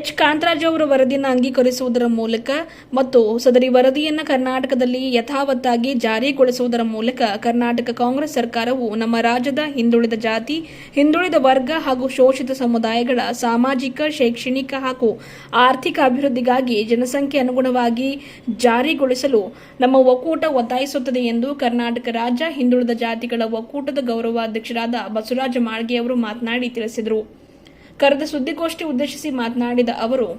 H Kantharaj ಅವರ ವರದಿಯನ್ನು ಅಂಗೀಕರಿಸುವುದರ ಮೂಲಕ ಮತ್ತು ಸದರಿ ವರದಿಯನ್ನು ಕರ್ನಾಟಕದಲ್ಲಿ ಯಥಾವತ್ತಾಗಿ ಜಾರಿಗೊಳಿಸುವುದರ ಮೂಲಕ ಕರ್ನಾಟಕ ಕಾಂಗ್ರೆಸ್ ಸರ್ಕಾರವು ನಮ್ಮ ರಾಜ್ಯದ ಹಿಂದುಳಿದ ಜಾತಿ, ಹಿಂದುಳಿದ ವರ್ಗ ಹಾಗೂ ಶೋಷಿತ ಸಮುದಾಯಗಳ ಸಾಮಾಜಿಕ, ಶೈಕ್ಷಣಿಕ ಹಾಗೂ ಆರ್ಥಿಕ ಅಭಿವೃದ್ಧಿಗಾಗಿ ಜನಸಂಖ್ಯೆ ಅನುಗುಣವಾಗಿ ಜಾರಿಗೊಳಿಸಲು ನಮ್ಮ ಒಕ್ಕೂಟ ಒತ್ತಾಯಿಸುತ್ತದೆ ಎಂದು ಕರ್ನಾಟಕ ರಾಜ್ಯ ಹಿಂದುಳಿದ ಜಾತಿಗಳ ಒಕ್ಕೂಟದ ಗೌರವಾಧ್ಯಕ್ಷರಾದ ಬಸವರಾಜ ಮಾಳ್ಗೆ ಅವರು ಮಾತನಾಡಿ ತಿಳಿಸಿದರು. ಕರೆದ ಸುದ್ದಿಗೋಷ್ಠಿ ಉದ್ದೇಶಿಸಿ ಮಾತನಾಡಿದ ಅವರು,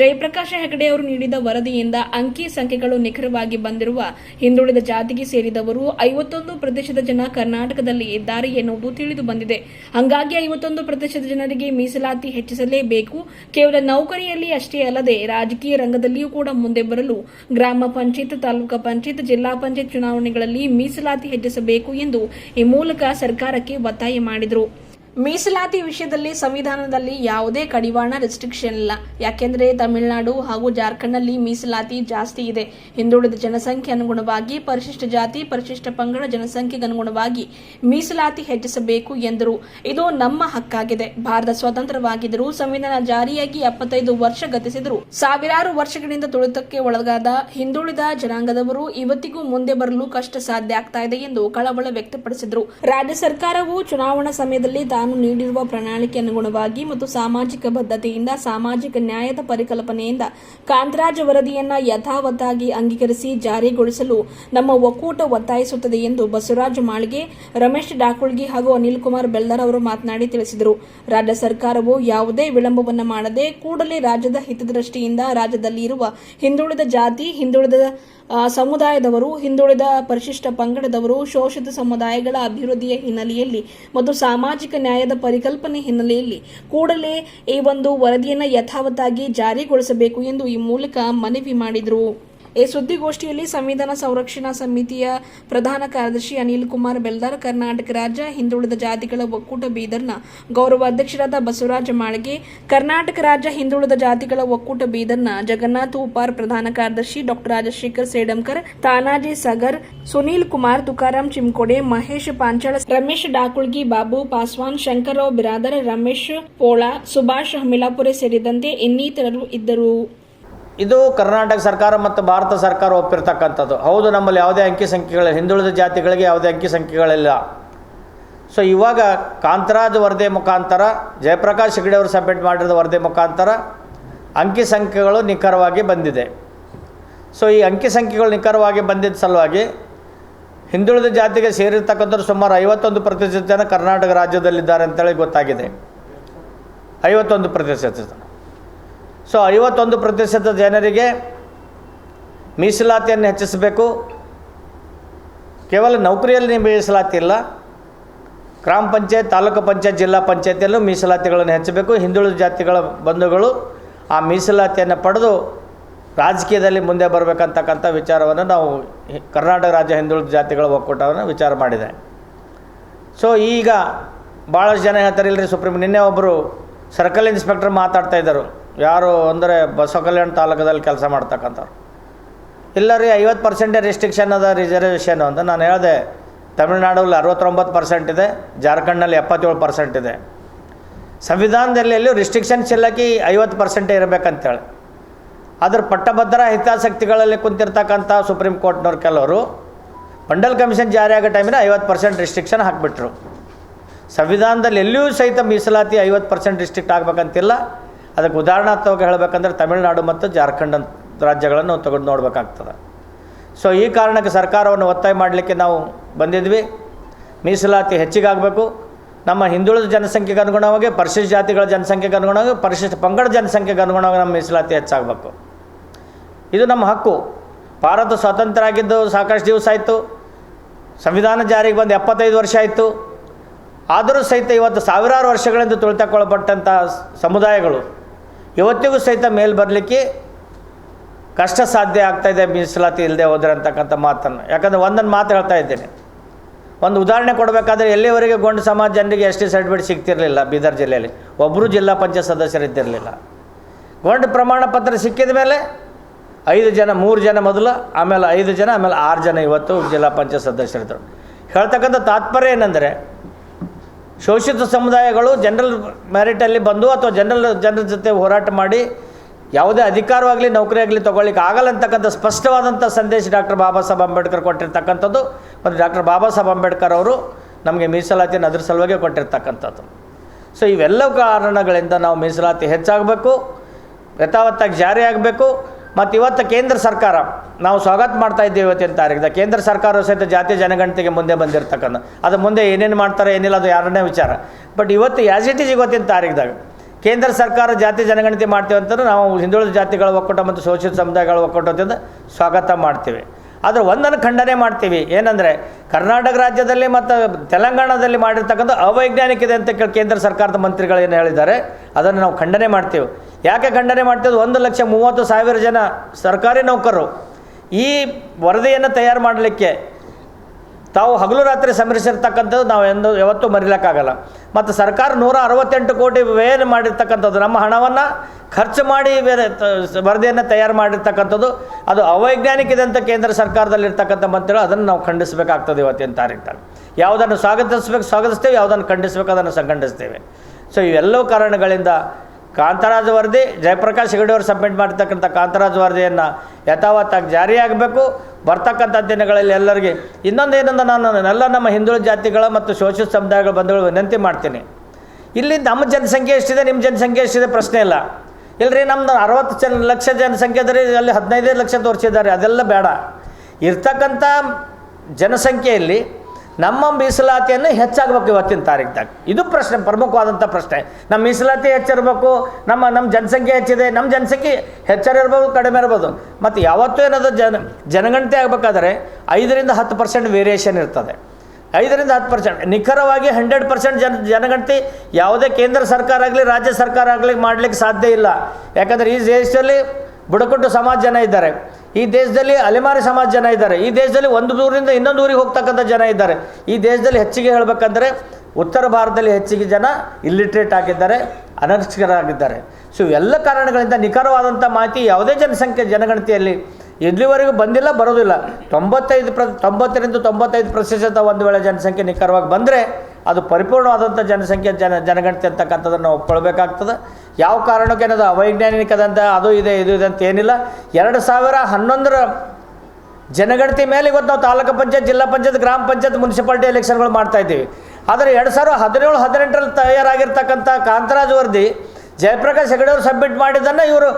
ಜಯಪ್ರಕಾಶ ಹೆಗಡೆ ಅವರು ನೀಡಿದ ವರದಿಯಿಂದ ಅಂಕಿ ಸಂಖ್ಯೆಗಳು ನಿಖರವಾಗಿ ಬಂದಿರುವ ಹಿಂದುಳಿದ ಜಾತಿಗೆ ಸೇರಿದವರು ಐವತ್ತೊಂದು ಪ್ರತಿಶತ ಜನ ಕರ್ನಾಟಕದಲ್ಲಿ ಇದ್ದಾರೆ ಎನ್ನುವುದು ತಿಳಿದು ಬಂದಿದೆ. ಹಂಗಾಗಿ ಐವತ್ತೊಂದು ಪ್ರತಿಶತ ಜನರಿಗೆ ಮೀಸಲಾತಿ ಹೆಚ್ಚಿಸಲೇಬೇಕು. ಕೇವಲ ನೌಕರಿಯಲ್ಲಿ ಅಷ್ಟೇ ಅಲ್ಲದೆ ರಾಜಕೀಯ ರಂಗದಲ್ಲಿಯೂ ಕೂಡ ಮುಂದೆ ಬರಲು ಗ್ರಾಮ ಪಂಚಾಯತ್, ತಾಲೂಕು ಪಂಚಾಯತ್, ಜಿಲ್ಲಾ ಪಂಚಾಯತ್ ಚುನಾವಣೆಗಳಲ್ಲಿ ಮೀಸಲಾತಿ ಹೆಚ್ಚಿಸಬೇಕು ಎಂದು ಈ ಮೂಲಕ ಸರ್ಕಾರಕ್ಕೆ ಒತ್ತಾಯ ಮಾಡಿದರು. ಮೀಸಲಾತಿ ವಿಷಯದಲ್ಲಿ ಸಂವಿಧಾನದಲ್ಲಿ ಯಾವುದೇ ಕಡಿವಾಣ ರೆಸ್ಟ್ರಿಕ್ಷನ್ ಇಲ್ಲ. ಯಾಕೆಂದರೆ ತಮಿಳುನಾಡು ಹಾಗೂ ಜಾರ್ಖಂಡ್ನಲ್ಲಿ ಮೀಸಲಾತಿ ಜಾಸ್ತಿ ಇದೆ. ಹಿಂದುಳಿದ ಜನಸಂಖ್ಯೆ ಅನುಗುಣವಾಗಿ ಪರಿಶಿಷ್ಟ ಜಾತಿ, ಪರಿಶಿಷ್ಟ ಪಂಗಡ ಜನಸಂಖ್ಯೆಗೆ ಅನುಗುಣವಾಗಿ ಮೀಸಲಾತಿ ಹೆಚ್ಚಿಸಬೇಕು ಎಂದರು. ಇದು ನಮ್ಮ ಹಕ್ಕಾಗಿದೆ. ಭಾರತ ಸ್ವತಂತ್ರವಾಗಿದ್ದರೂ ಸಂವಿಧಾನ ಜಾರಿಯಾಗಿ ಎಪ್ಪತ್ತೈದು ವರ್ಷ ಗತಿಸಿದರು. ಸಾವಿರಾರು ವರ್ಷಗಳಿಂದ ತುಳಿತಕ್ಕೆ ಒಳಗಾದ ಹಿಂದುಳಿದ ಜನಾಂಗದವರು ಇವತ್ತಿಗೂ ಮುಂದೆ ಬರಲು ಕಷ್ಟ ಸಾಧ್ಯ ಆಗ್ತಾ ಇದೆ ಎಂದು ಕಳವಳ ವ್ಯಕ್ತಪಡಿಸಿದರು. ರಾಜ್ಯ ಸರ್ಕಾರವು ಚುನಾವಣಾ ಸಮಯದಲ್ಲಿ ತಾನು ನೀಡಿರುವ ಪ್ರಣಾಳಿಕೆ ಅನುಗುಣವಾಗಿ ಮತ್ತು ಸಾಮಾಜಿಕ ಬದ್ಧತೆಯಿಂದ, ಸಾಮಾಜಿಕ ನ್ಯಾಯದ ಪರಿಕಲ್ಪನೆಯಿಂದ ಕಾಂತರಾಜ್ ವರದಿಯನ್ನ ಯಥಾವತ್ತಾಗಿ ಅಂಗೀಕರಿಸಿ ಜಾರಿಗೊಳಿಸಲು ನಮ್ಮ ಒಕ್ಕೂಟ ಒತ್ತಾಯಿಸುತ್ತದೆ ಎಂದು ಬಸವರಾಜ ಮಾಳಿಗೆ, ರಮೇಶ್ ಡಾಕುಳ್ಗಿ ಹಾಗೂ ಅನಿಲ್ ಕುಮಾರ್ ಬೆಲ್ದರ್ ಅವರು ಮಾತನಾಡಿ ತಿಳಿಸಿದರು. ರಾಜ್ಯ ಸರ್ಕಾರವು ಯಾವುದೇ ವಿಳಂಬವನ್ನು ಮಾಡದೆ ಕೂಡಲೇ ರಾಜ್ಯದ ಹಿತದೃಷ್ಟಿಯಿಂದ ರಾಜ್ಯದಲ್ಲಿ ಇರುವ ಹಿಂದುಳಿದ ಜಾತಿ, ಹಿಂದುಳಿದ ಸಮುದಾಯದವರು, ಹಿಂದುಳಿದ ಪರಿಶಿಷ್ಟ ಪಂಗಡದವರು, ಶೋಷಿತ ಸಮುದಾಯಗಳ ಅಭಿವೃದ್ಧಿಯ ಹಿನ್ನೆಲೆಯಲ್ಲಿ ಮತ್ತು ಸಾಮಾಜಿಕ ನ್ಯಾಯದ ಪರಿಕಲ್ಪನೆ ಹಿನ್ನೆಲೆಯಲ್ಲಿ ಕೂಡಲೇ ಈ ಒಂದು ವರದಿಯನ್ನು ಯಥಾವತ್ತಾಗಿ ಜಾರಿಗೊಳಿಸಬೇಕು ಎಂದು ಈ ಮೂಲಕ ಮನವಿ ಮಾಡಿದರು. ಈ ಸುದ್ದಿಗೋಷ್ಠಿಯಲ್ಲಿ ಸಂವಿಧಾನ ಸಂರಕ್ಷಣಾ ಸಮಿತಿಯ ಪ್ರಧಾನ ಕಾರ್ಯದರ್ಶಿ ಅನಿಲ್ ಕುಮಾರ್ ಬೆಲ್ದಾರ್, ಕರ್ನಾಟಕ ರಾಜ್ಯ ಹಿಂದುಳಿದ ಜಾತಿಗಳ ಒಕ್ಕೂಟ ಬೀದರ್ನ ಗೌರವಾಧ್ಯಕ್ಷರಾದ ಬಸವರಾಜ ಮಾಳಿಗೆ, ಕರ್ನಾಟಕ ರಾಜ್ಯ ಹಿಂದುಳಿದ ಜಾತಿಗಳ ಒಕ್ಕೂಟ ಬೀದರ್ನ ಜಗನ್ನಾಥ್ ಉಪಾರ್, ಪ್ರಧಾನ ಕಾರ್ಯದರ್ಶಿ ಡಾಕ್ಟರ್ ರಾಜಶೇಖರ್ ಸೇಡಂಕರ್, ತಾನಾಜಿ ಸಗರ್, ಸುನೀಲ್ ಕುಮಾರ್ ತುಕಾರಾಂ ಚಿಮ್ಕೋಡೆ ಮಹೇಶ್ ಪಾಂಚಾಳ, ರಮೇಶ್ ಡಾಕುಳ್ಗಿ, ಬಾಬು ಪಾಸ್ವಾನ್, ಶಂಕರರಾವ್ ಬಿರಾದರ್, ರಮೇಶ್ ಪೋಳ, ಸುಭಾಷ್ ಹಮಿಲಾಪುರೆ ಸೇರಿದಂತೆ ಇನ್ನಿತರರು ಇದ್ದರು. ಇದು ಕರ್ನಾಟಕ ಸರ್ಕಾರ ಮತ್ತು ಭಾರತ ಸರ್ಕಾರ ಒಪ್ಪಿರ್ತಕ್ಕಂಥದ್ದು. ಹೌದು, ನಮ್ಮಲ್ಲಿ ಯಾವುದೇ ಅಂಕಿ ಸಂಖ್ಯೆಗಳ, ಹಿಂದುಳಿದ ಜಾತಿಗಳಿಗೆ ಯಾವುದೇ ಅಂಕಿ ಸಂಖ್ಯೆಗಳಿಲ್ಲ. ಸೊ ಇವಾಗ ಕಾಂತರಾಜ್ ವರದಿ ಮುಖಾಂತರ, ಜಯಪ್ರಕಾಶ್ ಹೆಗಡೆ ಅವರು ಸಬ್ಮಿಟ್ ಮಾಡಿರೋ ವರದಿ ಮುಖಾಂತರ ಅಂಕಿ ಸಂಖ್ಯೆಗಳು ನಿಖರವಾಗಿ ಬಂದಿದೆ. ಸೊ ಈ ಅಂಕಿ ಸಂಖ್ಯೆಗಳು ನಿಖರವಾಗಿ ಬಂದಿದ್ದ ಸಲುವಾಗಿ ಹಿಂದುಳಿದ ಜಾತಿಗೆ ಸೇರಿರ್ತಕ್ಕಂಥವ್ರು ಸುಮಾರು ಐವತ್ತೊಂದು ಪ್ರತಿಶತ ಜನ ಕರ್ನಾಟಕ ರಾಜ್ಯದಲ್ಲಿದ್ದಾರೆ ಅಂತೇಳಿ ಗೊತ್ತಾಗಿದೆ. ಐವತ್ತೊಂದು ಪ್ರತಿಶತ ಸೊ ಐವತ್ತೊಂದು ಪ್ರತಿಶತ ಜನರಿಗೆ ಮೀಸಲಾತಿಯನ್ನು ಹೆಚ್ಚಿಸಬೇಕು. ಕೇವಲ ನೌಕರಿಯಲ್ಲಿ ಮೀಸಲಾತಿ ಇಲ್ಲ. ಗ್ರಾಮ ಪಂಚಾಯತ್, ತಾಲೂಕು ಪಂಚಾಯತ್, ಜಿಲ್ಲಾ ಪಂಚಾಯತಿಯಲ್ಲೂ ಮೀಸಲಾತಿಗಳನ್ನು ಹೆಚ್ಚಬೇಕು ಹಿಂದುಳಿದ ಜಾತಿಗಳ ಬಂಧುಗಳು ಆ ಮೀಸಲಾತಿಯನ್ನು ಪಡೆದು ರಾಜಕೀಯದಲ್ಲಿ ಮುಂದೆ ಬರಬೇಕಂತಕ್ಕಂಥ ವಿಚಾರವನ್ನು ನಾವು ಕರ್ನಾಟಕ ರಾಜ್ಯ ಹಿಂದುಳಿದ ಜಾತಿಗಳ ಒಕ್ಕೂಟವನ್ನು ವಿಚಾರ ಮಾಡಿದೆ. ಸೊ ಈಗ ಭಾಳಷ್ಟು ಜನ ಹೇಳ್ತಾರೆ ಇಲ್ಲರಿ ಸುಪ್ರೀಂ, ನಿನ್ನೆ ಒಬ್ಬರು ಸರ್ಕಲ್ ಇನ್ಸ್ಪೆಕ್ಟರ್ ಮಾತಾಡ್ತಾ ಇದ್ದರು. ಯಾರು ಅಂದರೆ ಬಸವ ಕಲ್ಯಾಣ ತಾಲೂಕದಲ್ಲಿ ಕೆಲಸ ಮಾಡ್ತಕ್ಕಂಥವ್ರು. ಇಲ್ಲ ರೀ, ಐವತ್ತು ಪರ್ಸೆಂಟೇ ರಿಸ್ಟ್ರಿಕ್ಷನ್ ಅದ ರಿಸರ್ವೇಷನ್ ಅಂತ ನಾನು ಹೇಳಿದೆ. ತಮಿಳ್ನಾಡಲ್ಲಿ ಅರವತ್ತೊಂಬತ್ತು ಪರ್ಸೆಂಟ್ ಇದೆ, ಜಾರ್ಖಂಡ್ನಲ್ಲಿ ಎಪ್ಪತ್ತೇಳು ಪರ್ಸೆಂಟ್ ಇದೆ. ಸಂವಿಧಾನದಲ್ಲಿ ಎಲ್ಲೂ ರಿಸ್ಟ್ರಿಕ್ಷನ್ಸ್ ಇಲ್ಲಕಿ ಐವತ್ತು ಪರ್ಸೆಂಟೇ ಇರಬೇಕಂತೇಳಿ. ಅದ್ರ ಪಟ್ಟಭದ್ರ ಹಿತಾಸಕ್ತಿಗಳಲ್ಲಿ ಕುಂತಿರ್ತಕ್ಕಂಥ ಸುಪ್ರೀಂ ಕೋರ್ಟ್ನವ್ರು ಕೆಲವರು, ಮಂಡಲ್ ಕಮಿಷನ್ ಜಾರಿ ಆಗೋ ಟೈಮಿನ ಐವತ್ತು ಪರ್ಸೆಂಟ್ ರಿಸ್ಟ್ರಿಕ್ಷನ್ ಹಾಕಿಬಿಟ್ರು. ಸಂವಿಧಾನದಲ್ಲಿ ಎಲ್ಲಿಯೂ ಸಹಿತ ಮೀಸಲಾತಿ ಐವತ್ತು ಪರ್ಸೆಂಟ್ ರಿಸ್ಟ್ರಿಕ್ಟ್ ಆಗಬೇಕಂತಿಲ್ಲ. ಅದಕ್ಕೆ ಉದಾಹರಣಾತ್ಮಕ ಹೇಳಬೇಕಂದ್ರೆ ತಮಿಳುನಾಡು ಮತ್ತು ಜಾರ್ಖಂಡ್ ರಾಜ್ಯಗಳನ್ನು ತೆಗೆದು ನೋಡಬೇಕಾಗ್ತದೆ. ಸೊ ಈ ಕಾರಣಕ್ಕೆ ಸರ್ಕಾರವನ್ನು ಒತ್ತಾಯ ಮಾಡಲಿಕ್ಕೆ ನಾವು ಬಂದಿದ್ವಿ. ಮೀಸಲಾತಿ ಹೆಚ್ಚಿಗಾಗಬೇಕು ನಮ್ಮ ಹಿಂದುಳಿದ ಜನಸಂಖ್ಯೆಗೆ ಅನುಗುಣವಾಗಿ, ಪರಿಶಿಷ್ಟ ಜಾತಿಗಳ ಜನಸಂಖ್ಯೆಗೆ ಅನುಗುಣವಾಗಿ, ಪರಿಶಿಷ್ಟ ಪಂಗಡ ಜನಸಂಖ್ಯೆಗೆ ಅನುಗುಣವಾಗಿ ನಮ್ಮ ಮೀಸಲಾತಿ ಹೆಚ್ಚಾಗಬೇಕು. ಇದು ನಮ್ಮ ಹಕ್ಕು. ಭಾರತ ಸ್ವತಂತ್ರ ಆಗಿದ್ದು ಸಾಕಷ್ಟು ದಿವಸ ಆಯಿತು. ಸಂವಿಧಾನ ಜಾರಿಗೆ ಬಂದು ಎಪ್ಪತ್ತೈದು ವರ್ಷ ಆಯಿತು. ಆದರೂ ಸಹಿತ ಇವತ್ತು ಸಾವಿರಾರು ವರ್ಷಗಳಿಂದ ತುಳಿತಕ್ಕೊಳಪಟ್ಟಂಥ ಸಮುದಾಯಗಳು ಇವತ್ತಿಗೂ ಸಹಿತ ಮೇಲೆ ಬರಲಿಕ್ಕೆ ಕಷ್ಟ ಸಾಧ್ಯ ಆಗ್ತಾಯಿದೆ ಮೀಸಲಾತಿ ಇಲ್ಲದೆ ಹೋದ್ರೆ ಅಂತಕ್ಕಂಥ ಮಾತನ್ನು. ಯಾಕಂದರೆ ಒಂದೊಂದು ಮಾತು ಹೇಳ್ತಾ ಇದ್ದೇನೆ. ಒಂದು ಉದಾಹರಣೆ ಕೊಡಬೇಕಾದ್ರೆ ಎಲ್ಲಿವರೆಗೆ ಗೊಂಡು ಸಮಾಜ ಜನರಿಗೆ ಎಸ್ ಟಿ ಸರ್ಟಿಫಿಕೇಟ್ ಸಿಗ್ತಿರಲಿಲ್ಲ ಬೀದರ್ ಜಿಲ್ಲೆಯಲ್ಲಿ? ಒಬ್ಬರು ಜಿಲ್ಲಾ ಪಂಚಾಯತ್ ಸದಸ್ಯರಿದ್ದಿರಲಿಲ್ಲ ಗೊಂಡು ಪ್ರಮಾಣ ಪತ್ರ ಸಿಕ್ಕಿದ ಮೇಲೆ ಐದು ಜನ, ಮೂರು ಜನ ಮೊದಲು, ಆಮೇಲೆ ಐದು ಜನ, ಆಮೇಲೆ ಆರು ಜನ ಇವತ್ತು ಜಿಲ್ಲಾ ಪಂಚಾಯತ್ ಸದಸ್ಯರಿದ್ದರು ಹೇಳ್ತಕ್ಕಂಥ ತಾತ್ಪರ್ಯ ಏನಂದರೆ ಶೋಷಿತ ಸಮುದಾಯಗಳು ಜನರಲ್ ಮ್ಯಾರಿಟಲ್ಲಿ ಬಂದು ಅಥವಾ ಜನರಲ್ ಜನರ ಜೊತೆ ಹೋರಾಟ ಮಾಡಿ ಯಾವುದೇ ಅಧಿಕಾರವಾಗಲಿ ನೌಕರಿ ಆಗಲಿ ತೊಗೊಳ್ಳಿಕ್ಕೆ ಆಗಲ್ಲ ಅಂತಕ್ಕಂಥ ಸ್ಪಷ್ಟವಾದಂಥ ಸಂದೇಶ ಡಾಕ್ಟರ್ ಬಾಬಾ ಸಾಹೇಬ್ ಅಂಬೇಡ್ಕರ್ ಕೊಟ್ಟಿರ್ತಕ್ಕಂಥದ್ದು. ಮತ್ತು ಡಾಕ್ಟರ್ ಬಾಬಾ ಸಾಹೇಬ್ ಅಂಬೇಡ್ಕರ್ ಅವರು ನಮಗೆ ಮೀಸಲಾತಿಯನ್ನು ಅದ್ರ ಸಲುವಾಗಿ ಕೊಟ್ಟಿರ್ತಕ್ಕಂಥದ್ದು. ಸೊ ಇವೆಲ್ಲ ಕಾರಣಗಳಿಂದ ನಾವು ಮೀಸಲಾತಿ ಹೆಚ್ಚಾಗಬೇಕು, ಯಥಾವತ್ತಾಗಿ ಜಾರಿ ಆಗಬೇಕು ಮತ್ತು ಇವತ್ತು ಕೇಂದ್ರ ಸರ್ಕಾರ, ನಾವು ಸ್ವಾಗತ ಮಾಡ್ತಾ ಇದ್ದೇವೆ ಇವತ್ತಿನ ತಾರೀಕಿದ ಕೇಂದ್ರ ಸರ್ಕಾರ ಸಹಿತ ಜಾತಿ ಜನಗಣತಿಗೆ ಮುಂದೆ ಬಂದಿರ್ತಕ್ಕಂಥ, ಅದು ಮುಂದೆ ಏನೇನು ಮಾಡ್ತಾರೆ ಏನಿಲ್ಲ ಅದು ಯಾರನ್ನೇ ವಿಚಾರ. ಬಟ್ ಇವತ್ತು ಆ್ಯಸ್ ಇಟ್ ಈಸ್ ಇವತ್ತಿನ ತಾರೀಕಿದಾಗ ಕೇಂದ್ರ ಸರ್ಕಾರ ಜಾತಿ ಜನಗಣತಿ ಮಾಡ್ತೀವಿ ಅಂತಂದ್ರೆ ನಾವು ಹಿಂದುಳಿದ ಜಾತಿಗಳ ಒಕ್ಕೂಟ ಮತ್ತು ಶೋಷಿತ ಸಮುದಾಯಗಳ ಒಕ್ಕೂಟದಿಂದ ಸ್ವಾಗತ ಮಾಡ್ತೀವಿ. ಆದರೆ ಒಂದನ್ನು ಖಂಡನೆ ಮಾಡ್ತೀವಿ. ಏನಂದರೆ ಕರ್ನಾಟಕ ರಾಜ್ಯದಲ್ಲಿ ಮತ್ತು ತೆಲಂಗಾಣದಲ್ಲಿ ಮಾಡಿರ್ತಕ್ಕಂಥ ಅವೈಜ್ಞಾನಿಕ ಇದೆ ಅಂತ ಕೇಂದ್ರ ಸರ್ಕಾರದ ಮಂತ್ರಿಗಳು ಏನು ಹೇಳಿದ್ದಾರೆ, ಅದನ್ನು ನಾವು ಖಂಡನೆ ಮಾಡ್ತೀವಿ. ಯಾಕೆ ಖಂಡನೆ ಮಾಡ್ತೀವಿ? ಒಂದು ಲಕ್ಷ ಮೂವತ್ತು ಸಾವಿರ ಜನ ಸರ್ಕಾರಿ ನೌಕರರು ಈ ವರದಿಯನ್ನು ತಯಾರು ಮಾಡಲಿಕ್ಕೆ ತಾವು ಹಗಲು ರಾತ್ರಿ ಶ್ರಮಿಸಿರ್ತಕ್ಕಂಥದ್ದು ನಾವು ಎಂದು ಯಾವತ್ತೂ ಮರಿಲಿಕ್ಕಾಗಲ್ಲ. ಮತ್ತು ಸರ್ಕಾರ ನೂರ ಅರವತ್ತೆಂಟು ಕೋಟಿ ವ್ಯಯ ಮಾಡಿರ್ತಕ್ಕಂಥದ್ದು, ನಮ್ಮ ಹಣವನ್ನು ಖರ್ಚು ಮಾಡಿ ಬೇರೆ ವರದಿಯನ್ನು ತಯಾರು ಮಾಡಿರ್ತಕ್ಕಂಥದ್ದು, ಅದು ಅವೈಜ್ಞಾನಿಕ ಇದೆ ಅಂತ ಕೇಂದ್ರ ಸರ್ಕಾರದಲ್ಲಿರ್ತಕ್ಕಂಥ ಮಂತ್ರಿಗಳು ಅದನ್ನು ನಾವು ಖಂಡಿಸಬೇಕಾಗ್ತದೆ ಇವತ್ತಿನ ತಾರೀಕು ಯಾವುದನ್ನು ಸ್ವಾಗತಿಸ್ಬೇಕು, ಸ್ವಾಗತಿಸ್ತೇವೆ, ಯಾವುದನ್ನು ಖಂಡಿಸ್ಬೇಕು ಅದನ್ನು ಸಂಖಂಡಿಸ್ತೇವೆ ಸೊ ಇವೆಲ್ಲವೂ ಕಾರಣಗಳಿಂದ ಕಾಂತರಾಜ್ ವರದಿ, ಜಯಪ್ರಕಾಶ್ ಹೆಗಡೆಯವರು ಸಬ್ಮಿಟ್ ಮಾಡಿರ್ತಕ್ಕಂಥ ಕಾಂತರಾಜ್ ವರದಿಯನ್ನು ಯಥಾವತ್ತಾಗಿ ಜಾರಿಯಾಗಬೇಕು. ಬರ್ತಕ್ಕಂಥ ದಿನಗಳಲ್ಲಿ ಎಲ್ಲರಿಗೆ ಇನ್ನೊಂದು ಏನಂದ್ರೆ ನಾನು ಎಲ್ಲ ನಮ್ಮ ಹಿಂದುಳ ಜಾತಿಗಳ ಮತ್ತು ಶೋಷಿತ ಸಮುದಾಯಗಳ ಬಂಧುಗಳು ವಿನಂತಿ ಮಾಡ್ತೀನಿ. ಇಲ್ಲಿ ನಮ್ಮ ಜನಸಂಖ್ಯೆ ಎಷ್ಟಿದೆ? ನಿಮ್ಮ ಜನಸಂಖ್ಯೆ ಎಷ್ಟಿದೆ? ಪ್ರಶ್ನೆ ಇಲ್ಲ. ಇಲ್ರಿ ನಮ್ಮದು ಅರವತ್ತು ಜನ ಲಕ್ಷ ಜನಸಂಖ್ಯೆ ಇದ್ರೆ ಅಲ್ಲಿ ಹದಿನೈದು ಲಕ್ಷ ತೋರಿಸಿದ್ದಾರೆ. ಅದೆಲ್ಲ ಬೇಡ. ಇರ್ತಕ್ಕಂಥ ಜನಸಂಖ್ಯೆಯಲ್ಲಿ ನಮ್ಮ ಮೀಸಲಾತಿಯನ್ನು ಹೆಚ್ಚಾಗಬೇಕು ಇವತ್ತಿನ ತಾರೀಕ್ದಾಗ ಇದು ಪ್ರಶ್ನೆ, ಪ್ರಮುಖವಾದಂಥ ಪ್ರಶ್ನೆ. ನಮ್ಮ ಮೀಸಲಾತಿ ಹೆಚ್ಚಿರಬೇಕು, ನಮ್ಮ ನಮ್ಮ ಜನಸಂಖ್ಯೆ ಹೆಚ್ಚಿದೆ, ನಮ್ಮ ಜನಸಂಖ್ಯೆ ಹೆಚ್ಚರಿರ್ಬೋದು, ಕಡಿಮೆ ಇರ್ಬೋದು. ಮತ್ತು ಯಾವತ್ತೂ ಏನದು, ಜನ, ಜನಗಣತಿ ಆಗಬೇಕಾದ್ರೆ ಐದರಿಂದ ಹತ್ತು ಪರ್ಸೆಂಟ್ ವೇರಿಯೇಷನ್ ಇರ್ತದೆ. ಐದರಿಂದ ಹತ್ತು ಪರ್ಸೆಂಟ್ ನಿಖರವಾಗಿ ಹಂಡ್ರೆಡ್ ಪರ್ಸೆಂಟ್ ಜನ, ಜನಗಣತಿ ಯಾವುದೇ ಕೇಂದ್ರ ಸರ್ಕಾರ ಆಗಲಿ, ರಾಜ್ಯ ಸರ್ಕಾರ ಆಗಲಿ ಮಾಡಲಿಕ್ಕೆ ಸಾಧ್ಯ ಇಲ್ಲ. ಯಾಕಂದರೆ ಈ ದೇಶದಲ್ಲಿ ಬುಡಕಟ್ಟು ಸಮಾಜ ಜನ ಇದ್ದಾರೆ. ಈ ದೇಶದಲ್ಲಿ ಅಲೆಮಾರಿ ಸಮಾಜ ಜನ ಇದ್ದಾರೆ. ಈ ದೇಶದಲ್ಲಿ ಒಂದು ಊರಿಂದ ಇನ್ನೊಂದು ಊರಿಗೆ ಹೋಗ್ತಕ್ಕಂಥ ಜನ ಇದ್ದಾರೆ. ಈ ದೇಶದಲ್ಲಿ ಹೆಚ್ಚಿಗೆ ಹೇಳಬೇಕಂದ್ರೆ ಉತ್ತರ ಭಾರತದಲ್ಲಿ ಹೆಚ್ಚಿಗೆ ಜನ ಇಲ್ಲಿಟ್ರೇಟ್ ಆಗಿದ್ದಾರೆ ಅನರ್ಚಕರಾಗಿದ್ದಾರೆ ಸೊ ಎಲ್ಲ ಕಾರಣಗಳಿಂದ ನಿಖರವಾದಂಥ ಮಾಹಿತಿ ಯಾವುದೇ ಜನಸಂಖ್ಯೆ, ಜನಗಣತಿಯಲ್ಲಿ ಇಲ್ಲಿವರೆಗೂ ಬಂದಿಲ್ಲ, ಬರೋದಿಲ್ಲ. ತೊಂಬತ್ತೈದು ಪ್ರ, ತೊಂಬತ್ತರಿಂದ ತೊಂಬತ್ತೈದು ಪ್ರತಿಶತ ಒಂದು ವೇಳೆ ಜನಸಂಖ್ಯೆ ನಿಖರವಾಗಿ ಬಂದರೆ ಅದು ಪರಿಪೂರ್ಣವಾದಂಥ ಜನಸಂಖ್ಯೆ, ಜನ, ಜನಗಣತಿ ಅಂತಕ್ಕಂಥದ್ದನ್ನು ಒಪ್ಕೊಳ್ಬೇಕಾಗ್ತದೆ. ಯಾವ ಕಾರಣಕ್ಕೆ ಅನ್ನೋದು ಅವೈಜ್ಞಾನಿಕದಂಥ ಅದು ಇದೆ, ಇದು ಇದೆ ಅಂತ ಏನಿಲ್ಲ. ಎರಡು ಸಾವಿರ ಹನ್ನೊಂದರ ಜನಗಣತಿ ಮೇಲೆ ಇವತ್ತು ನಾವು ತಾಲೂಕು ಪಂಚಾಯತ್, ಜಿಲ್ಲಾ ಪಂಚಾಯತ್, ಗ್ರಾಮ ಪಂಚಾಯತ್, ಮುನ್ಸಿಪಾಲ್ಟಿ ಎಲೆಕ್ಷನ್ಗಳು ಮಾಡ್ತಾ ಇದ್ದೀವಿ. ಆದರೆ ಎರಡು ಸಾವಿರ ಹದಿನೇಳು, ಹದಿನೆಂಟರಲ್ಲಿ ತಯಾರಾಗಿರ್ತಕ್ಕಂಥ ಕಾಂತರಾಜ್ ವರದಿ ಜಯಪ್ರಕಾಶ್ ಹೆಗಡೆ ಅವರು ಸಬ್ಮಿಟ್ ಮಾಡಿದ್ದನ್ನು ಇವರು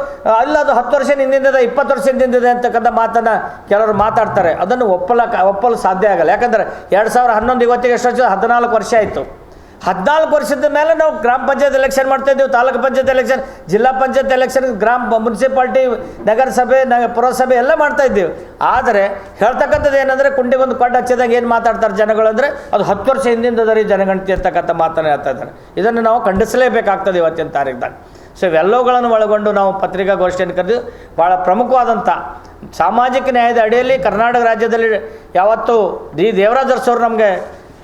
ಅಲ್ಲ ಅದು ಹತ್ತು ವರ್ಷ ಹಿಂದಿಂದಿದೆ ಇಪ್ಪತ್ತು ವರ್ಷ ಹಿಂದಿಂದಿದೆ ಅಂತಕ್ಕಂಥ ಮಾತನ್ನು ಕೆಲವರು ಮಾತಾಡ್ತಾರೆ. ಅದನ್ನು ಒಪ್ಪಲಕ್ಕೆ ಒಪ್ಪಲು ಸಾಧ್ಯ ಆಗಲ್ಲ. ಯಾಕಂದರೆ ಎರಡು ಸಾವಿರ ಹನ್ನೊಂದು ಇವತ್ತಿಗೆ ಎಷ್ಟು ವರ್ಷ? ಹದಿನಾಲ್ಕು ವರ್ಷ ಆಯಿತು. ಹದಿನಾಲ್ಕು ವರ್ಷದ ಮೇಲೆ ನಾವು ಗ್ರಾಮ ಪಂಚಾಯತ್ ಎಲೆಕ್ಷನ್ ಮಾಡ್ತಾ ಇದ್ದೀವಿ, ತಾಲೂಕು ಪಂಚಾಯತ್ ಎಲೆಕ್ಷನ್ ಜಿಲ್ಲಾ ಪಂಚಾಯತ್ ಎಲೆಕ್ಷನ್ ಗ್ರಾಮ ಮುನ್ಸಿಪಾಲ್ಟಿ ನಗರಸಭೆ, ನಗ, ಪುರಸಭೆ ಎಲ್ಲ ಮಾಡ್ತಾ ಇದ್ದೀವಿ. ಆದರೆ ಹೇಳ್ತಕ್ಕಂಥದ್ದು ಏನಂದರೆ ಕುಂಡಿ ಒಂದು ಕೊಟ್ಟು ಹಚ್ಚಿದಾಗ ಏನು ಮಾತಾಡ್ತಾರೆ ಜನಗಳು ಅಂದರೆ ಅದು ಹತ್ತು ವರ್ಷ ಹಿಂದಿಂದ ರೀ ಜನಗಣತಿ ಅಂತಕ್ಕಂಥ ಮಾತನ್ನು ಹೇಳ್ತಾ ಇದ್ದಾರೆ. ಇದನ್ನು ನಾವು ಖಂಡಿಸಲೇಬೇಕಾಗ್ತದೆ ಇವತ್ತಿನ ತಾರೀಖದಾಗ. ಸೊ ಇವೆಲ್ಲವುಗಳನ್ನು ಒಳಗೊಂಡು ನಾವು ಪತ್ರಿಕಾಗೋಷ್ಠಿಯನ್ನು ಕರೆದು ಭಾಳ ಪ್ರಮುಖವಾದಂಥ ಸಾಮಾಜಿಕ ನ್ಯಾಯದ ಅಡಿಯಲ್ಲಿ ಕರ್ನಾಟಕ ರಾಜ್ಯದಲ್ಲಿ ಯಾವತ್ತೂ ಡಿ ದೇವರಾಜ್ ನಮಗೆ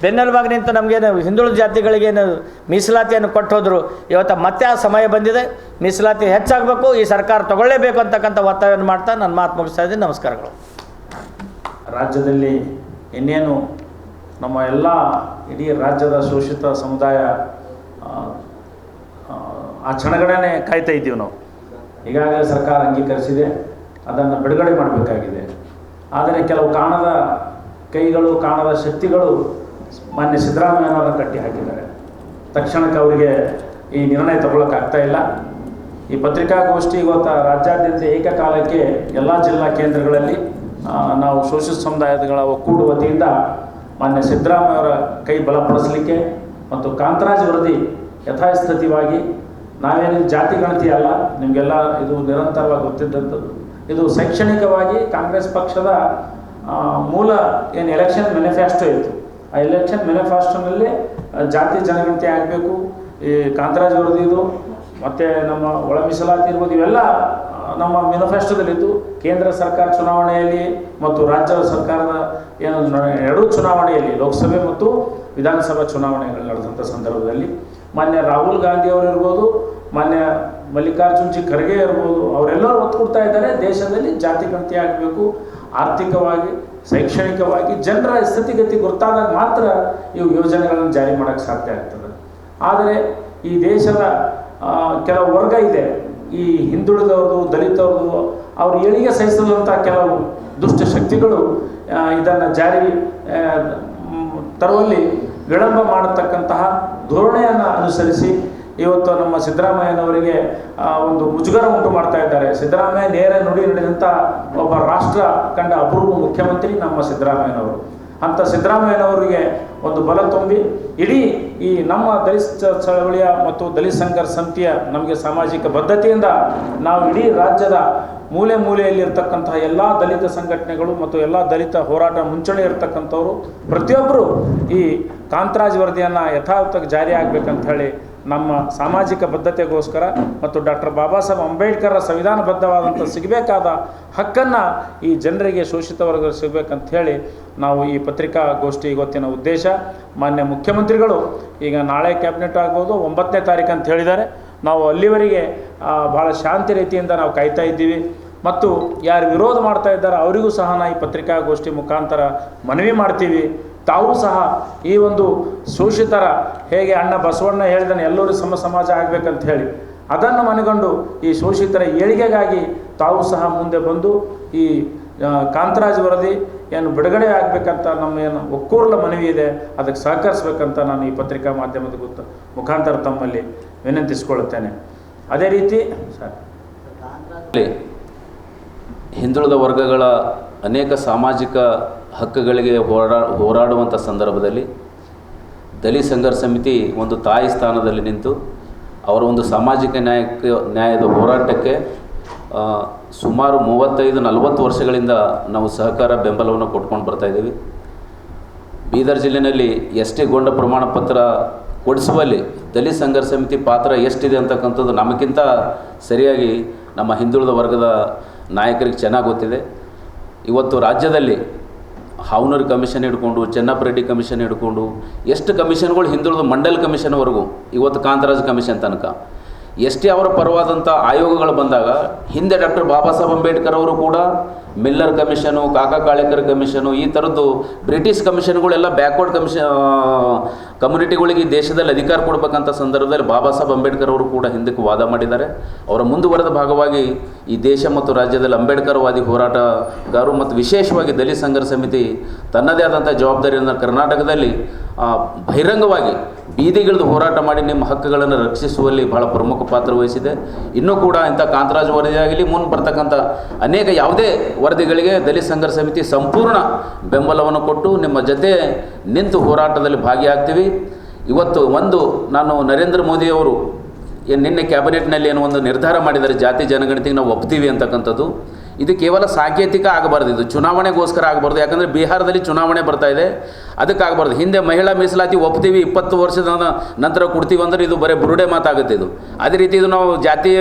ಬೆನ್ನೆಲುಬಾಗಿ ನಿಂತು ನಮಗೇನು ಹಿಂದುಳಿದ ಜಾತಿಗಳಿಗೇನು ಮೀಸಲಾತಿಯನ್ನು ಕೊಟ್ಟೋದ್ರು ಇವತ್ತು ಮತ್ತೆ ಆ ಸಮಯ ಬಂದಿದೆ. ಮೀಸಲಾತಿ ಹೆಚ್ಚಾಗಬೇಕು ಈ ಸರ್ಕಾರ ತಗೊಳ್ಳೇಬೇಕು ಅಂತಕ್ಕಂಥ ಒತ್ತಾಯವನ್ನು ಮಾಡ್ತಾ ನನ್ನ ಮಾತು ಮುಗಿಸ್ತಾ ಇದ್ದೀನಿ. ನಮಸ್ಕಾರಗಳು. ರಾಜ್ಯದಲ್ಲಿ ಇನ್ನೇನು ನಮ್ಮ ಎಲ್ಲ ಇಡೀ ರಾಜ್ಯದ ಶೋಷಿತ ಸಮುದಾಯ ಆ, ಕ್ಷಣಗಳನ್ನೇ ಕಾಯ್ತಾ ಇದ್ದೀವಿ ನಾವು. ಈಗಾಗಲೇ ಸರ್ಕಾರ ಅಂಗೀಕರಿಸಿದೆ ಅದನ್ನು ಬಿಡುಗಡೆ ಮಾಡಬೇಕಾಗಿದೆ. ಆದರೆ ಕೆಲವು ಕಾಣದ ಕೈಗಳು ಕಾಣದ ಶಕ್ತಿಗಳು ಮಾನ್ಯ ಸಿದ್ದರಾಮಯ್ಯನವರನ್ನು ಕಟ್ಟಿ ಹಾಕಿದ್ದಾರೆ. ತಕ್ಷಣಕ್ಕೆ ಅವರಿಗೆ ಈ ನಿರ್ಣಯ ತಗೊಳ್ಳೋಕ್ಕಾಗ್ತಾ ಇಲ್ಲ. ಈ ಪತ್ರಿಕಾಗೋಷ್ಠಿ ಇವತ್ತು ರಾಜ್ಯಾದ್ಯಂತ ಏಕಕಾಲಕ್ಕೆ ಎಲ್ಲ ಜಿಲ್ಲಾ ಕೇಂದ್ರಗಳಲ್ಲಿ ನಾವು ಶೋಷಿತ ಸಮುದಾಯಗಳ ಒಕ್ಕೂಟ ವತಿಯಿಂದ ಮಾನ್ಯ ಸಿದ್ದರಾಮಯ್ಯವರ ಕೈ ಬಲಪಡಿಸಲಿಕ್ಕೆ ಮತ್ತು ಕಾಂತರಾಜ್ ವರದಿ ಯಥಾಸ್ಥಿತಿವಾಗಿ, ನಾವೇನು ಜಾತಿ ಗಣತಿ ಅಲ್ಲ, ನಿಮಗೆಲ್ಲ ಇದು ನಿರಂತರವಾಗಿ ಗೊತ್ತಿದ್ದಂಥದ್ದು. ಇದು ಶೈಕ್ಷಣಿಕವಾಗಿ ಕಾಂಗ್ರೆಸ್ ಪಕ್ಷದ ಮೂಲ ಏನು ಎಲೆಕ್ಷನ್ ಮ್ಯಾನಿಫೆಸ್ಟೋ ಇತ್ತು. ಆ ಎಲೆಕ್ಷನ್ ಮ್ಯಾನಿಫೆಸ್ಟೋನಲ್ಲಿ ಜಾತಿ ಜನಗಣತಿ ಆಗಬೇಕು. ಈ ಕಾಂತರಾಜ್ ವರದಿದು ಮತ್ತು ನಮ್ಮ ಒಳ ಮೀಸಲಾತಿ ಇರ್ಬೋದು, ಇವೆಲ್ಲ ನಮ್ಮ ಮೆನಿಫೆಸ್ಟೋದಲ್ಲಿದ್ದು ಕೇಂದ್ರ ಸರ್ಕಾರ ಚುನಾವಣೆಯಲ್ಲಿ ಮತ್ತು ರಾಜ್ಯ ಸರ್ಕಾರದ ಏನು ಎರಡೂ ಚುನಾವಣೆಯಲ್ಲಿ, ಲೋಕಸಭೆ ಮತ್ತು ವಿಧಾನಸಭಾ ಚುನಾವಣೆಗಳು ನಡೆದಂಥ ಸಂದರ್ಭದಲ್ಲಿ. ಮಾನ್ಯ ರಾಹುಲ್ ಗಾಂಧಿ ಅವರು ಇರ್ಬೋದು, ಮಾನ್ಯ ಮಲ್ಲಿಕಾರ್ಜುನ್ ಜಿ ಖರ್ಗೆ ಇರ್ಬೋದು, ಅವರೆಲ್ಲರೂ ಒತ್ತು ಕೊಡ್ತಾ ಇದ್ದಾರೆ. ದೇಶದಲ್ಲಿ ಜಾತಿ ಗಣತಿ ಆಗಬೇಕು. ಆರ್ಥಿಕವಾಗಿ ಶೈಕ್ಷಣಿಕವಾಗಿ ಜನರ ಸ್ಥಿತಿಗತಿ ಗೊತ್ತಾದಾಗ ಮಾತ್ರ ಇವು ಯೋಜನೆಗಳನ್ನು ಜಾರಿ ಮಾಡೋಕ್ಕೆ ಸಾಧ್ಯ ಆಗ್ತದೆ. ಆದರೆ ಈ ದೇಶದ ಕೆಲವು ವರ್ಗ ಇದೆ. ಈ ಹಿಂದುಳಿದವರು ದಲಿತವರು ಅವರು ಏಳಿಗೆ ಸಹಿಸಿದಂಥ ಕೆಲವು ದುಷ್ಟ ಶಕ್ತಿಗಳು ಇದನ್ನು ಜಾರಿ ತರುವಲ್ಲಿ ವಿಳಂಬ ಮಾಡತಕ್ಕಂತಹ ಧೋರಣೆಯನ್ನು ಅನುಸರಿಸಿ ಇವತ್ತು ನಮ್ಮ ಸಿದ್ದರಾಮಯ್ಯನವರಿಗೆ ಒಂದು ಮುಜುಗರ ಉಂಟು ಮಾಡ್ತಾ ಇದ್ದಾರೆ. ಸಿದ್ದರಾಮಯ್ಯ ನೇರ ನುಡಿ ನಡೆದಂಥ ಒಬ್ಬ ರಾಷ್ಟ್ರ ಕಂಡ ಅಪೂರ್ವ ಮುಖ್ಯಮಂತ್ರಿ ನಮ್ಮ ಸಿದ್ದರಾಮಯ್ಯನವರು. ಅಂಥ ಸಿದ್ದರಾಮಯ್ಯನವರಿಗೆ ಒಂದು ಬಲ ತುಂಬಿ, ಇಡೀ ಈ ನಮ್ಮ ದಲಿತ ಚಳವಳಿಯ ಮತ್ತು ದಲಿತ ಸಂಘರ್ಷ ಸಮಿತಿಯ ನಮಗೆ ಸಾಮಾಜಿಕ ಬದ್ಧತೆಯಿಂದ ನಾವು ಇಡೀ ರಾಜ್ಯದ ಮೂಲೆ ಮೂಲೆಯಲ್ಲಿರ್ತಕ್ಕಂತಹ ಎಲ್ಲ ದಲಿತ ಸಂಘಟನೆಗಳು ಮತ್ತು ಎಲ್ಲ ದಲಿತ ಹೋರಾಟ ಮುಂಚೂಣಿ ಇರತಕ್ಕಂಥವ್ರು ಪ್ರತಿಯೊಬ್ಬರು ಈ ಕಾಂತರಾಜ್ ವರದಿಯನ್ನು ಯಥಾವತ್ತಾಗಿ ಜಾರಿ ಆಗಬೇಕಂತ ಹೇಳಿ ನಮ್ಮ ಸಾಮಾಜಿಕ ಬದ್ಧತೆಗೋಸ್ಕರ ಮತ್ತು ಡಾಕ್ಟರ್ ಬಾಬಾ ಸಾಹೇಬ್ ಅಂಬೇಡ್ಕರ್ ಸಂವಿಧಾನಬದ್ಧವಾದಂಥ ಸಿಗಬೇಕಾದ ಹಕ್ಕನ್ನು ಈ ಜನರಿಗೆ ಶೋಷಿತ ವರ್ಗ ಸಿಗಬೇಕಂತ ಹೇಳಿ ನಾವು ಈ ಪತ್ರಿಕಾಗೋಷ್ಠಿ ಇವತ್ತಿನ ಉದ್ದೇಶ. ಮಾನ್ಯ ಮುಖ್ಯಮಂತ್ರಿಗಳು, ಈಗ ನಾಳೆ ಕ್ಯಾಬಿನೆಟ್ ಆಗ್ಬೋದು, ಒಂಬತ್ತನೇ ತಾರೀಕು ಅಂತ ಹೇಳಿದ್ದಾರೆ. ನಾವು ಅಲ್ಲಿವರೆಗೆ ಭಾಳ ಶಾಂತಿ ರೀತಿಯಿಂದ ನಾವು ಕಾಯ್ತಾ ಇದ್ದೀವಿ. ಮತ್ತು ಯಾರು ವಿರೋಧ ಮಾಡ್ತಾ ಇದ್ದಾರೆ ಅವರಿಗೂ ಸಹ ನಾವು ಈ ಪತ್ರಿಕಾಗೋಷ್ಠಿ ಮುಖಾಂತರ ಮನವಿ ಮಾಡ್ತೀವಿ. ತಾವು ಸಹ ಈ ಒಂದು ಶೋಷಿತರ ಹೇಗೆ ಅಣ್ಣ ಬಸವಣ್ಣ ಹೇಳಿದನು, ಎಲ್ಲರೂ ಸಮ ಸಮಾಜ ಆಗಬೇಕಂತ ಹೇಳಿ, ಅದನ್ನು ಮನಗಂಡು ಈ ಶೋಷಿತರ ಏಳಿಗೆಗಾಗಿ ತಾವು ಸಹ ಮುಂದೆ ಬಂದು ಈ ಕಾಂತರಾಜ್ ವರದಿ ಏನು ಬಿಡುಗಡೆ ಆಗಬೇಕಂತ ನಮ್ಮ ಏನು ಒಕ್ಕೂರ್ಲ ಮನವಿ ಇದೆ, ಅದಕ್ಕೆ ಸಹಕರಿಸ್ಬೇಕಂತ ನಾನು ಈ ಪತ್ರಿಕಾ ಮಾಧ್ಯಮದ ಗೊತ್ತ ಮುಖಾಂತರ ತಮ್ಮಲ್ಲಿ ವಿನಂತಿಸಿಕೊಳ್ಳುತ್ತೇನೆ. ಅದೇ ರೀತಿ, ಸರ್. ಹಿಂದುಳಿದ ವರ್ಗಗಳ ಅನೇಕ ಸಾಮಾಜಿಕ ಹಕ್ಕುಗಳಿಗೆ ಹೋರಾ ಹೋರಾಡುವಂಥ ಸಂದರ್ಭದಲ್ಲಿ ದಲಿತ ಸಂಘರ್ಷ ಸಮಿತಿ ಒಂದು ತಾಯಿ ಸ್ಥಾನದಲ್ಲಿ ನಿಂತು ಅವರ ಒಂದು ಸಾಮಾಜಿಕ ನ್ಯಾಯಕ್ಕೆ, ನ್ಯಾಯದ ಹೋರಾಟಕ್ಕೆ ಸುಮಾರು ಮೂವತ್ತೈದು, ನಲವತ್ತು ವರ್ಷಗಳಿಂದ ನಾವು ಸಹಕಾರ ಬೆಂಬಲವನ್ನು ಕೊಟ್ಕೊಂಡು ಬರ್ತಾಯಿದ್ದೀವಿ ಬೀದರ್ ಜಿಲ್ಲೆಯಲ್ಲಿ ಎಸ್ ಟಿ ಗೊಂಡ ಪ್ರಮಾಣ ಪತ್ರ ಕೊಡಿಸುವಲ್ಲಿ ದಲಿತ ಸಂಘರ್ಷ ಸಮಿತಿ ಪಾತ್ರ ಎಷ್ಟಿದೆ ಅಂತಕ್ಕಂಥದ್ದು ನಮಗಿಂತ ಸರಿಯಾಗಿ ನಮ್ಮ ಹಿಂದುಳಿದ ವರ್ಗದ ನಾಯಕರಿಗೆ ಚೆನ್ನಾಗಿ ಗೊತ್ತಿದೆ. ಇವತ್ತು ರಾಜ್ಯದಲ್ಲಿ ಹಾವನೂರು ಕಮಿಷನ್ ಹಿಡ್ಕೊಂಡು, ಚೆನ್ನಪ್ಪ ರೆಡ್ಡಿ ಕಮಿಷನ್ ಹಿಡ್ಕೊಂಡು, ಎಷ್ಟು ಕಮಿಷನ್ಗಳು ಹಿಂದುಳಿದು ಮಂಡಲ್ ಕಮಿಷನ್ವರೆಗೂ, ಇವತ್ತು ಕಾಂತರಾಜ್ ಕಮಿಷನ್ ತನಕ. ಎಷ್ಟೇ ಅವರ ಪರವಾದಂಥ ಆಯೋಗಗಳು ಬಂದಾಗ, ಹಿಂದೆ ಡಾಕ್ಟರ್ ಬಾಬಾ ಸಾಹೇಬ್ ಅಂಬೇಡ್ಕರ್ ಅವರು ಕೂಡ ಮಿಲ್ಲರ್ ಕಮಿಷನು, ಕಾಕಾ ಕಾಳೇಕರ್ ಕಮಿಷನು, ಈ ಥರದ್ದು ಬ್ರಿಟಿಷ್ ಕಮಿಷನ್ಗಳೆಲ್ಲ ಬ್ಯಾಕ್ವರ್ಡ್ ಕಮಿಷನ್ ಕಮ್ಯುನಿಟಿಗಳಿಗೆ ಈ ದೇಶದಲ್ಲಿ ಅಧಿಕಾರ ಕೊಡಬೇಕಂತ ಸಂದರ್ಭದಲ್ಲಿ ಬಾಬಾ ಸಾಹೇಬ್ ಅಂಬೇಡ್ಕರ್ ಅವರು ಕೂಡ ಹಿಂದಕ್ಕೆ ವಾದ ಮಾಡಿದ್ದಾರೆ. ಅವರ ಮುಂದುವರೆದ ಭಾಗವಾಗಿ ಈ ದೇಶ ಮತ್ತು ರಾಜ್ಯದಲ್ಲಿ ಅಂಬೇಡ್ಕರ್ವಾದಿ ಹೋರಾಟಗಾರರು ಮತ್ತು ವಿಶೇಷವಾಗಿ ದಲಿತ ಸಂಘರ್ಷ ಸಮಿತಿ ತನ್ನದೇ ಆದಂಥ ಜವಾಬ್ದಾರಿಯನ್ನು ಕರ್ನಾಟಕದಲ್ಲಿ ಬಹಿರಂಗವಾಗಿ ಬೀದಿಗಿಳಿದು ಹೋರಾಟ ಮಾಡಿ ನಿಮ್ಮ ಹಕ್ಕುಗಳನ್ನು ರಕ್ಷಿಸುವಲ್ಲಿ ಬಹಳ ಪ್ರಮುಖ ಪಾತ್ರ ವಹಿಸಿದೆ. ಇನ್ನೂ ಕೂಡ ಇಂಥ ಕಾಂತರಾಜ್ ವರದಿಯಾಗಲಿ ಮುಂದೆ ಬರ್ತಕ್ಕಂಥ ಅನೇಕ ಯಾವುದೇ ವರದಿಗಳಿಗೆ ದಲಿತ ಸಂಘರ್ಷ ಸಮಿತಿ ಸಂಪೂರ್ಣ ಬೆಂಬಲವನ್ನು ಕೊಟ್ಟು ನಿಮ್ಮ ಜೊತೆ ನಿಂತು ಹೋರಾಟದಲ್ಲಿ ಭಾಗಿಯಾಗ್ತೀವಿ. ಇವತ್ತು ಒಂದು ನಾನು ನರೇಂದ್ರ ಮೋದಿಯವರು ಏನು ನಿನ್ನೆ ಕ್ಯಾಬಿನೆಟ್ನಲ್ಲಿ ಏನೋ ಒಂದು ನಿರ್ಧಾರ ಮಾಡಿದರೆ ಜಾತಿ ಜನಗಣತಿಗೆ ನಾವು ಒಪ್ತೀವಿ ಅಂತಕ್ಕಂಥದ್ದು. ಇದು ಕೇವಲ ಸಾಂಕೇತಿಕ ಆಗಬಾರ್ದು, ಇದು ಚುನಾವಣೆಗೋಸ್ಕರ ಆಗಬಾರ್ದು. ಯಾಕಂದರೆ ಬಿಹಾರದಲ್ಲಿ ಚುನಾವಣೆ ಬರ್ತಾ ಇದೆ ಅದಕ್ಕಾಗಬಾರ್ದು ಹಿಂದೆ ಮಹಿಳಾ ಮೀಸಲಾತಿ ಒಪ್ತೀವಿ, ಇಪ್ಪತ್ತು ವರ್ಷದ ನಂತರ ಕೊಡ್ತೀವಿ ಅಂದರೆ ಇದು ಬರೀ ಬುರುಡೆ ಮಾತಾಗುತ್ತೆ ಇದು. ಅದೇ ರೀತಿ ಇದು ನಾವು ಜಾತಿ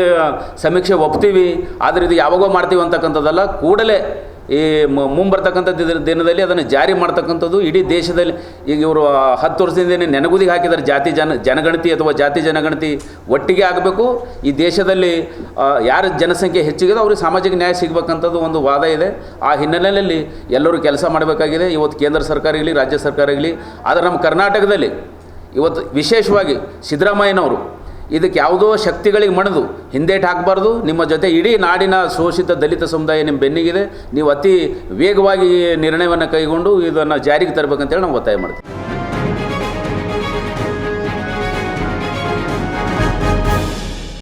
ಸಮೀಕ್ಷೆ ಒಪ್ತೀವಿ, ಆದರೆ ಇದು ಯಾವಾಗೋ ಮಾಡ್ತೀವಿ ಅಂತಕ್ಕಂಥದ್ದಲ್ಲ, ಕೂಡಲೇ ಈ ಮುಂಬರ್ತಕ್ಕಂಥ ದಿನ- ದಿನದಲ್ಲಿ ಅದನ್ನು ಜಾರಿ ಮಾಡ್ತಕ್ಕಂಥದ್ದು ಇಡೀ ದೇಶದಲ್ಲಿ. ಈಗ ಇವರು ಹತ್ತು ವರ್ಷದಿಂದ ನೆನಗುದಿಗೆ ಹಾಕಿದ್ದಾರೆ ಜಾತಿ ಜನ, ಜನಗಣತಿ ಅಥವಾ ಜಾತಿ ಜನಗಣತಿ ಒಟ್ಟಿಗೆ ಆಗಬೇಕು. ಈ ದೇಶದಲ್ಲಿ ಯಾರ ಜನಸಂಖ್ಯೆ ಹೆಚ್ಚಿಗಿದೆ ಅವ್ರಿಗೆ ಸಾಮಾಜಿಕ ನ್ಯಾಯ ಸಿಗಬೇಕಂಥದ್ದು ಒಂದು ವಾದ ಇದೆ. ಆ ಹಿನ್ನೆಲೆಯಲ್ಲಿ ಎಲ್ಲರೂ ಕೆಲಸ ಮಾಡಬೇಕಾಗಿದೆ. ಇವತ್ತು ಕೇಂದ್ರ ಸರ್ಕಾರ ಇರಲಿ, ರಾಜ್ಯ ಸರ್ಕಾರ ಇರಲಿ. ಆದರೆ ನಮ್ಮ ಕರ್ನಾಟಕದಲ್ಲಿ ಇವತ್ತು ವಿಶೇಷವಾಗಿ ಸಿದ್ದರಾಮಯ್ಯನವರು ಇದಕ್ಕೆ ಯಾವುದೋ ಶಕ್ತಿಗಳಿಗೆ ಮಣಿದು, ಹಿಂದೇಟು ಹಾಕಬಾರ್ದು. ನಿಮ್ಮ ಜೊತೆ ಇಡೀ ನಾಡಿನ ಶೋಷಿತ ದಲಿತ ಸಮುದಾಯ ನಿಮ್ಮ ಬೆನ್ನಿಗಿದೆ. ನೀವು ಅತಿ ವೇಗವಾಗಿ ನಿರ್ಣಯವನ್ನು ಕೈಗೊಂಡು ಇದನ್ನು ಜಾರಿಗೆ ತರಬೇಕಂತೇಳಿ ನಾವು ಒತ್ತಾಯ ಮಾಡ್ತೀವಿ.